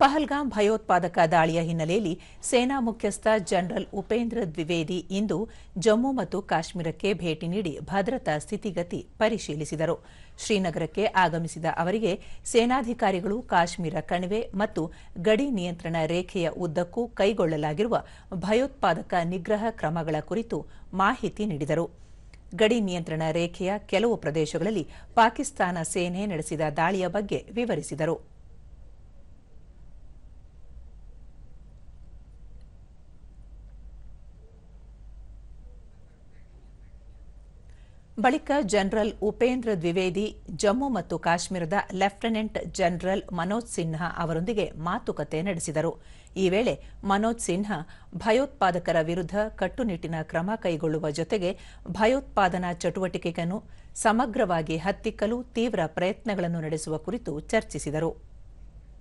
ಪಹಲ್ಗಾಮ್ ಭಯೋತ್ಪಾದಕ ದಾಳಿಯ ಹಿನ್ನೆಲೆಯಲ್ಲಿ ಸೇನಾ ಮುಖ್ಯಸ್ಥ ಜನರಲ್ ಉಪೇಂದ್ರ ದ್ವಿವೇದಿ ಇಂದು ಜಮ್ಮು ಮತ್ತು ಕಾಶ್ಮೀರಕ್ಕೆ ಭೇಟಿ ನೀಡಿ ಭದ್ರತಾ ಸ್ಥಿತಿಗತಿ ಪರಿಶೀಲಿಸಿದರು. ಶ್ರೀನಗರಕ್ಕೆ ಆಗಮಿಸಿದ ಅವರಿಗೆ ಸೇನಾಧಿಕಾರಿಗಳು ಕಾಶ್ಮೀರ ಕಣಿವೆ ಮತ್ತು ಗಡಿ ನಿಯಂತ್ರಣ ರೇಖೆಯ ಉದ್ದಕ್ಕೂ ಕೈಗೊಳ್ಳಲಾಗಿರುವ ಭಯೋತ್ಪಾದಕ ನಿಗ್ರಹ ಕ್ರಮಗಳ ಕುರಿತು ಮಾಹಿತಿ ನೀಡಿದರು. ಗಡಿ ನಿಯಂತ್ರಣ ರೇಖೆಯ ಕೆಲವು ಪ್ರದೇಶಗಳಲ್ಲಿ ಪಾಕಿಸ್ತಾನ ಸೇನೆ ನಡೆಸಿದ ದಾಳಿಯ ಬಗ್ಗೆ ವಿವರಿಸಿದರು. ಬಳಿಕ ಜನರಲ್ ಉಪೇಂದ್ರ ದ್ವಿವೇದಿ, ಜಮ್ಮು ಮತ್ತು ಕಾಶ್ಮೀರದ ಲೆಫ್ಟಿನೆಂಟ್ ಜನರಲ್ ಮನೋಜ್ ಸಿನ್ಹಾ ಅವರೊಂದಿಗೆ ಮಾತುಕತೆ ನಡೆಸಿದರು. ಈ ವೇಳೆ ಮನೋಜ್ ಸಿನ್ಹಾ ಭಯೋತ್ಪಾದಕರ ವಿರುದ್ಧ ಕಟ್ಟುನಿಟ್ಟಿನ ಕ್ರಮ ಕೈಗೊಳ್ಳುವ ಜೊತೆಗೆ ಭಯೋತ್ಪಾದನಾ ಚಟುವಟಿಕೆಯನ್ನು ಸಮಗ್ರವಾಗಿ ಹತ್ತಿಕ್ಕಲು ತೀವ್ರ ಪ್ರಯತ್ನಗಳನ್ನು ನಡೆಸುವ ಕುರಿತು ಚರ್ಚಿಸಿದರು.